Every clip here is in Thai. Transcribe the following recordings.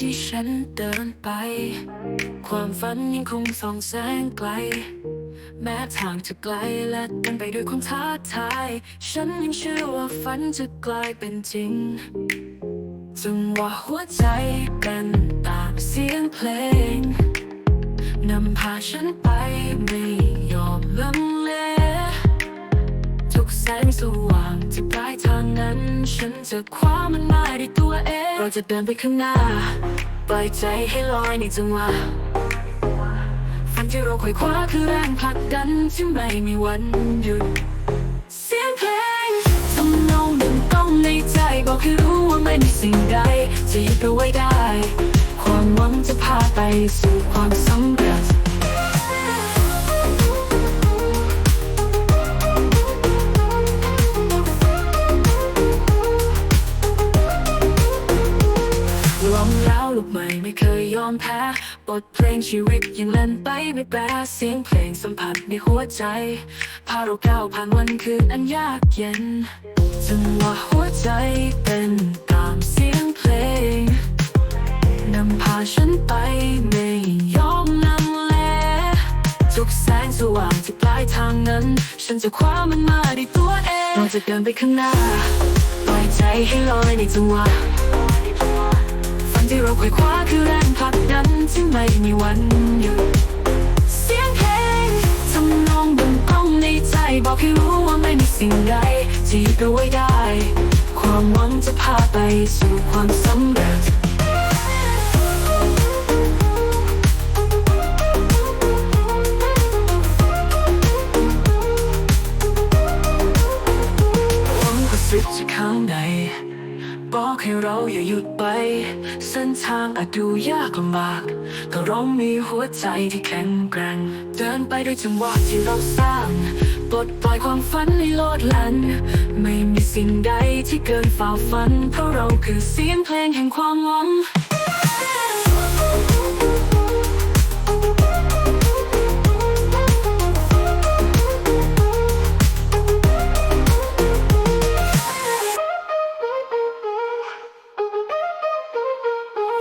ที่ฉันเดินไป ความฝันยังคงส่องแสงไกล แม้ทางจะไกลและเต็มไปด้วยความท้าทาย ฉันยังเชื่อว่าฝันจะกลายเป็นจริงจังหวะหัวใจเป็นตามเสียงเพลงนำพาฉันไปไม่ยอมลังเลทุกแสงสว่างที่ปลายทางนั้น ฉันจะคว้ามันมาด้วยตัว เราจะเดินไปข้างหน้า ปล่อยใจให้ลอยในจังหวะฝันที่เราคอยคว้าคือแรงผลักดันที่ไม่มีวันหยุด เสียงเพลงทำนองหนึ่งต้องในใจบอกให้รู้ว่าไม่มีสิ่งใดจะหยุดเอาไว้ได้ ความหวังจะพาไปสู่ความสำเร็จ แพ้ บทเพลงชีวิตยังเล่นไปไม่แปรเสียงเพลงสัมผัสในหัวใจ พาเราก้าวผ่านวันคืนอันยากเย็นจังหวะหัวใจเป็นตามเสียงเพลง นำพาฉันไปไม่ยอมลังเลทุกแสงสว่างที่ปลายทางนั้น ฉันจะคว้ามันมาด้วยตัวเองเราจะเดินไปข้างหน้า ปล่อยใจให้ลอยในจังหวะ ที่เราคอยคว้าคือแรงผลักดันที่ไม่มีวันหยุดเสียงเพลงทำนองบนก้องในใจบอกให้รู้ว่าไม่มีสิ่งใดที่ยุดเอาไว้ได้ ความหวังจะพาไปสู่ความสำเร็จหวังกระซิบจากข้างใน บอกให้เราอย่าหยุดไป เส้นทางอาจดูยากลำบาก แต่เรามีหัวใจที่แข็งแกร่ง เดินไปด้วยจังหวะที่เราสร้างปลดปล่อยความฝันในโลดแล่น ไม่มีสิ่งใดที่เกินฝ่าฝัน เพราะเราคือเสียงเพลงแห่งความหวัง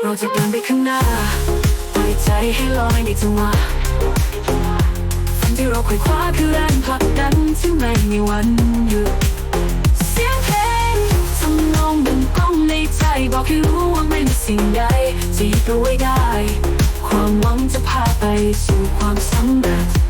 เราจะเดินไปข้างหน้าปล่อยใจให้ลอยในจังหวะฝันที่เราคอยคว้าคือแรงผลักดันที่ไม่มีวันหยุดเสียงเพลงทำนองบนกล้องในใจบอกให้รู้ว่าไม่มีสิ่งใดที่หยุดเอาไว้ได้ ความหวังจะพาไปสู่ความสำเร็จ